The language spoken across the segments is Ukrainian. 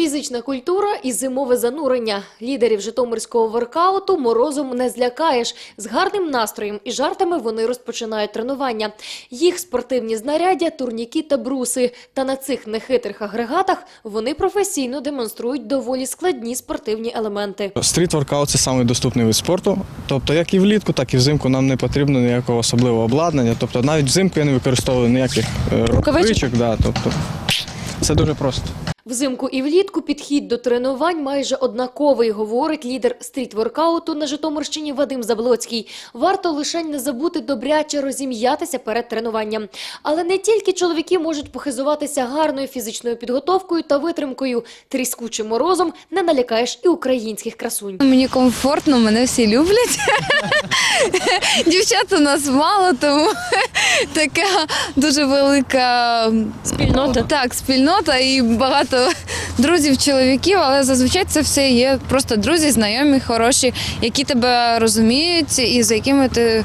Фізична культура і зимове занурення. Лідерів житомирського воркауту морозом не злякаєш. З гарним настроєм і жартами вони розпочинають тренування. Їх спортивні знаряддя, турніки та бруси. Та на цих нехитрих агрегатах вони професійно демонструють доволі складні спортивні елементи. Стріт-воркаут – це самий доступний вид спорту. Тобто, як і влітку, так і взимку нам не потрібно ніякого особливого обладнання. Тобто, навіть взимку я не використовую ніяких е, рукавичок. Да, тобто, це дуже просто. Взимку і влітку підхід до тренувань майже однаковий, говорить лідер стріт-воркауту на Житомирщині Вадим Заблоцький. Варто лише не забути добряче розім'ятися перед тренуванням. Але не тільки чоловіки можуть похизуватися гарною фізичною підготовкою та витримкою. Тріскучим морозом не налякаєш і українських красунь. Мені комфортно, мене всі люблять. Дівчат у нас мало, тому така дуже велика Спільнота. Так, спільнота і багато друзів, чоловіків, але зазвичай це все є просто друзі, знайомі, хороші, які тебе розуміють і за якими ти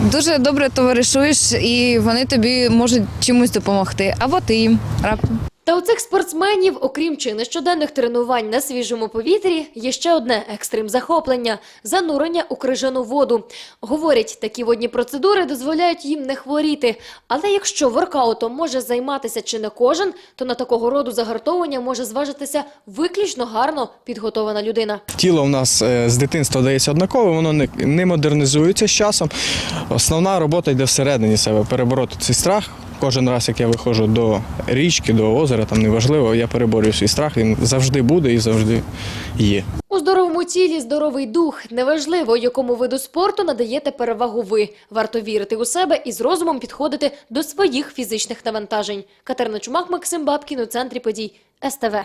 дуже добре товаришуєш, і вони тобі можуть чимось допомогти. Або ти їм раптом. Та у цих спортсменів, окрім чи нещоденних тренувань на свіжому повітрі, є ще одне екстрим захоплення занурення у крижану воду. Говорять, такі водні процедури дозволяють їм не хворіти. Але якщо воркаутом може займатися чи не кожен, то на такого роду загартовування може зважитися виключно гарно підготована людина. Тіло в нас е, з дитинства дається однакове, воно не, не модернізується з часом. Основна робота йде всередині себе, перебороти цей страх. Кожен раз, як я виходжу до річки, до озера, там неважливо, я переборюю свій страх, він завжди буде і завжди є. У здоровому тілі здоровий дух. Неважливо, якому виду спорту надаєте перевагу ви. Варто вірити у себе і з розумом підходити до своїх фізичних навантажень. Катерина Чумак, Максим Бабкін у центрі подій СТВ.